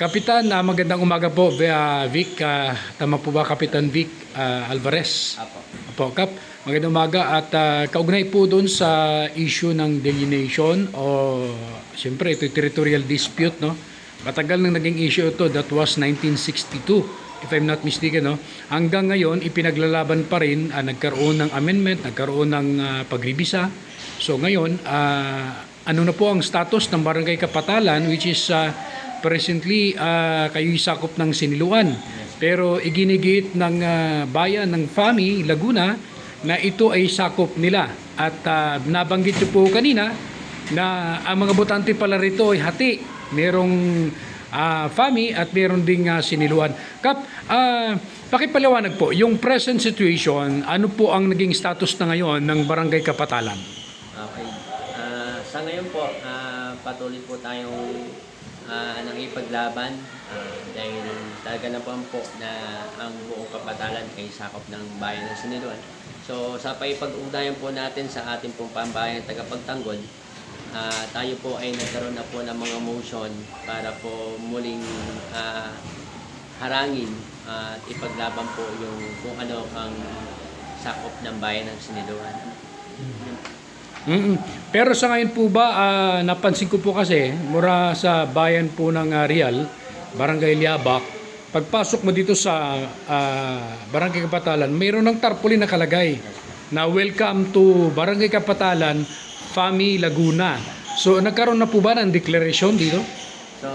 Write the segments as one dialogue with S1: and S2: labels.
S1: Kapitan, ah, magandang umaga po, uh, Vic. ah, tama po ba, Kapitan Vic ah, Alvarez?
S2: Apo.
S1: Apo, Kap. Magandang umaga at ah, kaugnay po doon sa issue ng delineation o siyempre ito territorial dispute, no? Matagal nang naging issue ito. That was 1962, if I'm not mistaken, no? Hanggang ngayon, ipinaglalaban pa rin, ah, nagkaroon ng amendment, nagkaroon ng ah, pagribisa. So ngayon, ah, ano na po ang status ng Barangay Kapatalan which is ah, presently uh, kayo'y sakop ng Siniluan. Pero iginigit ng ah, bayan ng FAMI, Laguna, na ito ay sakop nila. At ah, nabanggit niyo po kanina na ang mga botante pala rito ay hati. Merong ah, FAMI at meron ding ah, Siniluan. Kap, ah, pakipaliwanag po, yung present situation, ano po ang naging status na ngayon ng Barangay Kapatalan?
S2: Okay. Ah, sa ngayon po, ah, patuloy po tayong uh, ipaglaban ah, dahil talaga na po na ang buong kapatalan ay sakop ng bayan ng Siniluan. So sa paipag-ugnayan po natin sa ating pong pambayan tagapagtanggol, ah, tayo po ay nagkaroon na po ng mga motion para po muling ah, harangin at ipaglaban po yung kung ano ang sakop ng bayan ng Siniluan.
S1: Mm Pero sa ngayon po ba, ah, napansin ko po kasi, mura sa bayan po ng ah, Real, Barangay Liabak, pagpasok mo dito sa ah, Barangay Kapatalan, mayroon ng tarpaulin nakalagay na welcome to Barangay Kapatalan, FAMI Laguna. So nagkaroon na po ba ng declaration dito?
S2: So,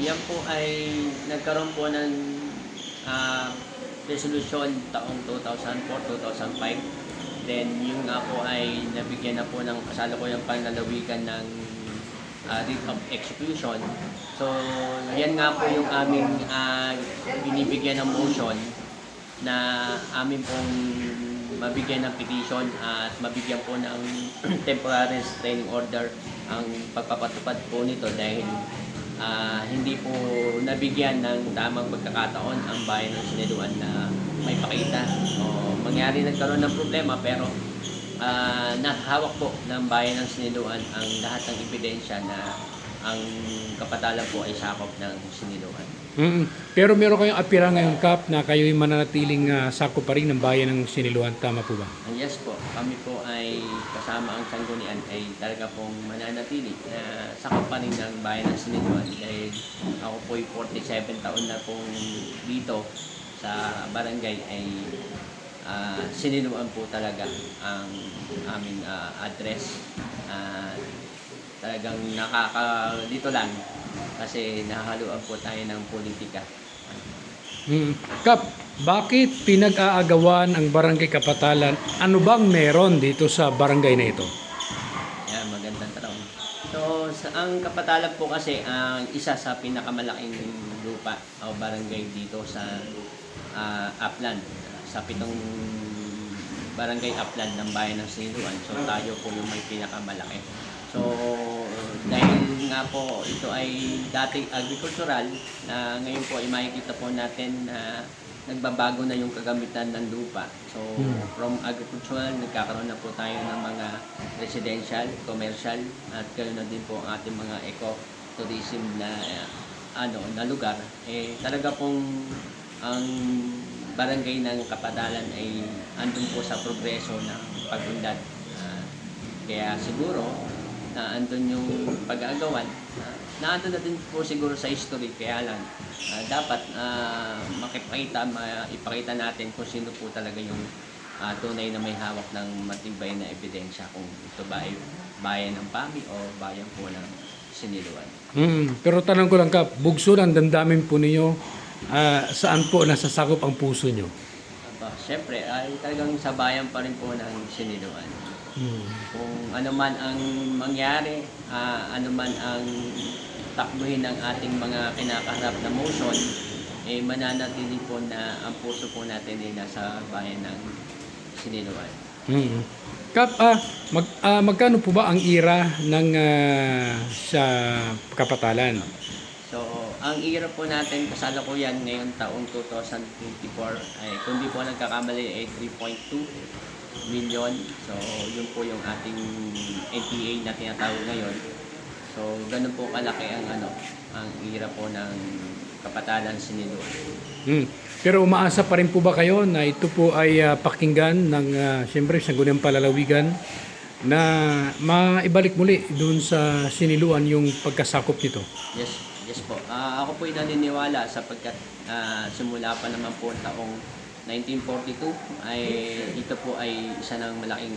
S2: yan po ay nagkaroon po ng ah, resolution taong 2004-2005. Then, yun nga po ay nabigyan na po ng kasalukuyang panlalawigan ng ah, writ of execution. So, yan nga po yung aming ah, binibigyan ng motion na amin pong mabigyan ng petition at mabigyan po ng temporary restraining order ang pagpapatupad po nito dahil ah, hindi po nabigyan ng tamang pagkakataon ang bayan ng Siniluan na may pakita. O mangyari nagkaroon ng problema pero ah, nahawak po ng bayan ng Siniluan ang lahat ng ebidensya na ang kapatalan po ay sakop ng Siniluan.
S1: mm Pero meron kayong apira ngayon, Kap, na kayo'y mananatiling ah, sakop pa rin ng bayan ng Siniluan. Tama po ba?
S2: Ah, Yes po, kami po ay kasama ang sanggunian ay talaga pong mananatili na sakop pa rin ng bayan ng Siniluan dahil ako po ay 47 taon na pong dito sa barangay ay ah, Siniluan po talaga ang aming ah, address. Ah, talagang nakaka dito lang kasi nahahaluan po tayo ng politika.
S1: Mm. Kap, bakit pinag-aagawan ang Barangay Kapatalan? Ano bang meron dito sa barangay na ito?
S2: Yan, magandang tanong. So, sa, ang Kapatalan po kasi ang isa sa pinakamalaking lupa o barangay dito sa ah, Upland. Sa pitong barangay Upland ng bayan ng Sinuan. So, tayo po yung may pinakamalaki. So, dahil nga po ito ay dating agricultural, na ngayon po ay makikita po natin na nagbabago na yung kagamitan ng lupa. So,
S1: Hmm.
S2: from agricultural, nagkakaroon na po tayo ng mga residential, commercial, at ganoon na din po ang ating mga eco-tourism na eh, ano na lugar. Eh, talaga pong ang barangay ng Kapadalan ay andun po sa progreso ng pag-unlad. Ah, kaya siguro na andun yung pag-aagawan. Uh, na andun na din po siguro sa history, kaya lang ah, dapat uh, makipakita, maipakita natin kung sino po talaga yung ah, tunay na may hawak ng matibay na ebidensya kung ito ba ay bayan ng PAMI o bayan po ng Siniluan.
S1: Mm. Pero tanong ko lang, Kap, bugso ng damdamin po ninyo, ah, saan po nasasakop ang puso nyo?
S2: Aba, Siyempre, ay talagang sa bayan pa rin po ng Siniluan.
S1: Mm.
S2: Kung ano man ang mangyari, ah, ano man ang takbuhin ng ating mga kinakaharap na motion, eh mananatili po na ang puso po natin ay nasa bayan ng Siniluan.
S1: Mm. Kap, ah, mag, ah, magkano po ba ang ira ng ah, sa Kapatalan?
S2: So, ang ira po natin kasalukuyan ngayong taong 2024 ay kung di po nagkakamali ay 3.2 million. So, yun po yung ating NPA na tinatawag ngayon. So, ganun po kalaki ang ano, ang ira po ng Kapatalan Siniluan.
S1: Hmm. Pero umaasa pa rin po ba kayo na ito po ay ah, pakinggan ng uh, siyempre sa Guniang Palalawigan na maibalik muli doon sa siniluan yung pagkasakop nito?
S2: Yes, yes po. Ah, ako po'y naniniwala sapagkat ah, simula pa naman po taong 1942 ay ito po ay isa ng malaking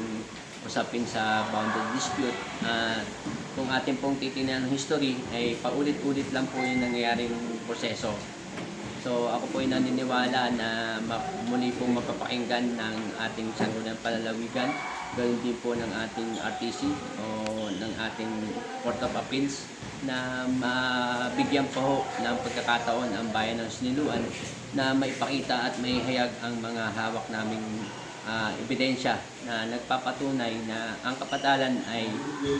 S2: usapin sa boundary dispute. At kung atin pong titingnan ng history ay paulit-ulit lang po yung nangyayaring proseso. So ako po ay naniniwala na muli pong mapapakinggan ng ating sangguniang palalawigan, ganoon din po ng ating RTC o ng ating Court of Appeals na mabigyan po ho ng pagkakataon ang bayan ng Siniluan na maipakita at maihayag ang mga hawak naming ah, ebidensya na nagpapatunay na ang kapatalan ay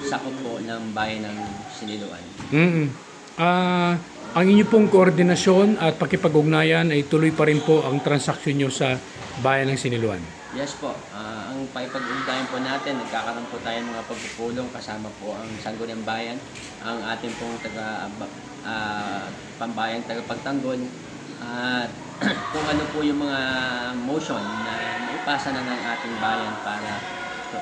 S2: sakop po ng bayan ng Siniluan.
S1: Mm. Ah, ang inyo pong koordinasyon at pakipag-ugnayan ay tuloy pa rin po ang transaksyon nyo sa bayan ng Siniluan.
S2: Yes po, Ah, ang paipag-ugnayan po natin, nagkakaroon po tayo ng mga pagpupulong kasama po ang Sangguniang Bayan, ang ating pong taga ah, pambayang tagapagtanggol at kung ano po yung mga motion na maipasa na ng ating bayan para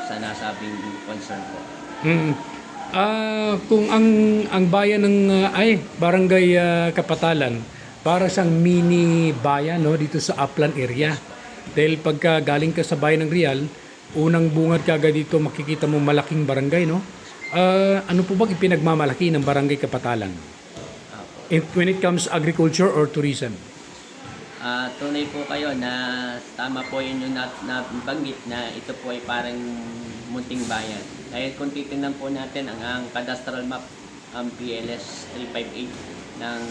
S2: sa nasabing concern po.
S1: Mm. Ah, kung ang ang bayan ng ah, ay Barangay ah, Kapatalan para siyang mini bayan no dito sa Upland area. Dahil pagka galing ka sa bayan ng Real, unang bungad ka agad dito makikita mo malaking barangay no. Ah, ano po bang ipinagmamalaki ng Barangay Kapatalan? In, when it comes agriculture or tourism?
S2: Ah, tunay po kayo na tama po yun yung nat- nabanggit na ito po ay parang munting bayan. Dahil kung titingnan po natin ang, ang cadastral map, ang PLS 358 ng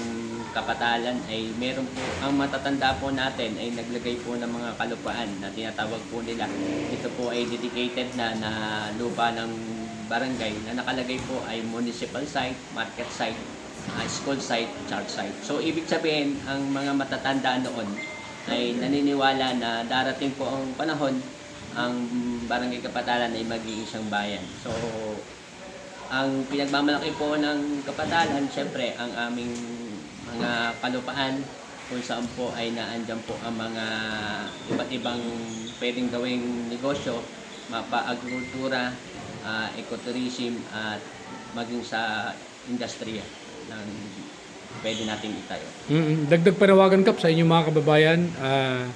S2: Kapatalan ay meron po, ang matatanda po natin ay naglagay po ng mga kalupaan na tinatawag po nila. Ito po ay dedicated na na lupa ng barangay na nakalagay po ay municipal site, market site, uh, school site, church site. So, ibig sabihin, ang mga matatanda noon ay naniniwala na darating po ang panahon, ang Barangay Kapatalan ay magiging isang bayan. So, ang pinagmamalaki po ng Kapatalan, syempre, ang aming mga kalupaan kung saan po ay naandyan po ang mga iba't ibang pwedeng gawing negosyo, mapa-agrikultura, ah, ecotourism, at maging sa industriya ng pwede nating itayo.
S1: Mm, dagdag panawagan kap sa inyong mga kababayan, ah,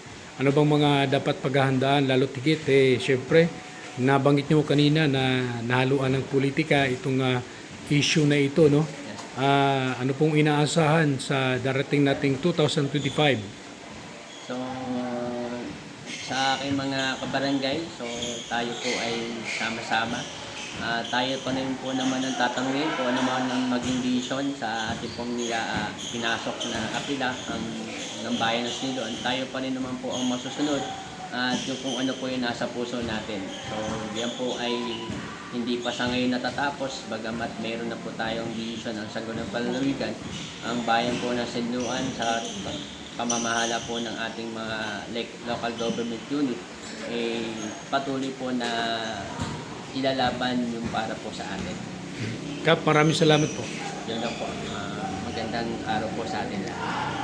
S1: ano bang mga dapat paghahandaan lalo tigit eh syempre nabanggit niyo kanina na nahaluan ng politika itong ah, issue na ito no.
S2: Yes.
S1: Ah, ano pong inaasahan sa darating nating 2025?
S2: So, sa aking mga kabarangay, so tayo po ay sama-sama. Ah, tayo pa rin po naman ang tatanungin kung ano man ang maging vision sa ating pong nila, ah, pinasok na apila ang ng bayan ng Siniloan. Tayo pa rin naman po ang masusunod at yung kung ano po yung nasa puso natin. So, yan po ay hindi pa sa ngayon natatapos, bagamat meron na po tayong vision ang sagot ng palalawigan. Ang bayan po ng Siniloan sa pamamahala po ng ating mga local government unit eh, patuloy po na ilalaban yung para po sa atin.
S1: Kap, maraming salamat po.
S2: Yun lang po. Ah, magandang araw po sa atin lahat.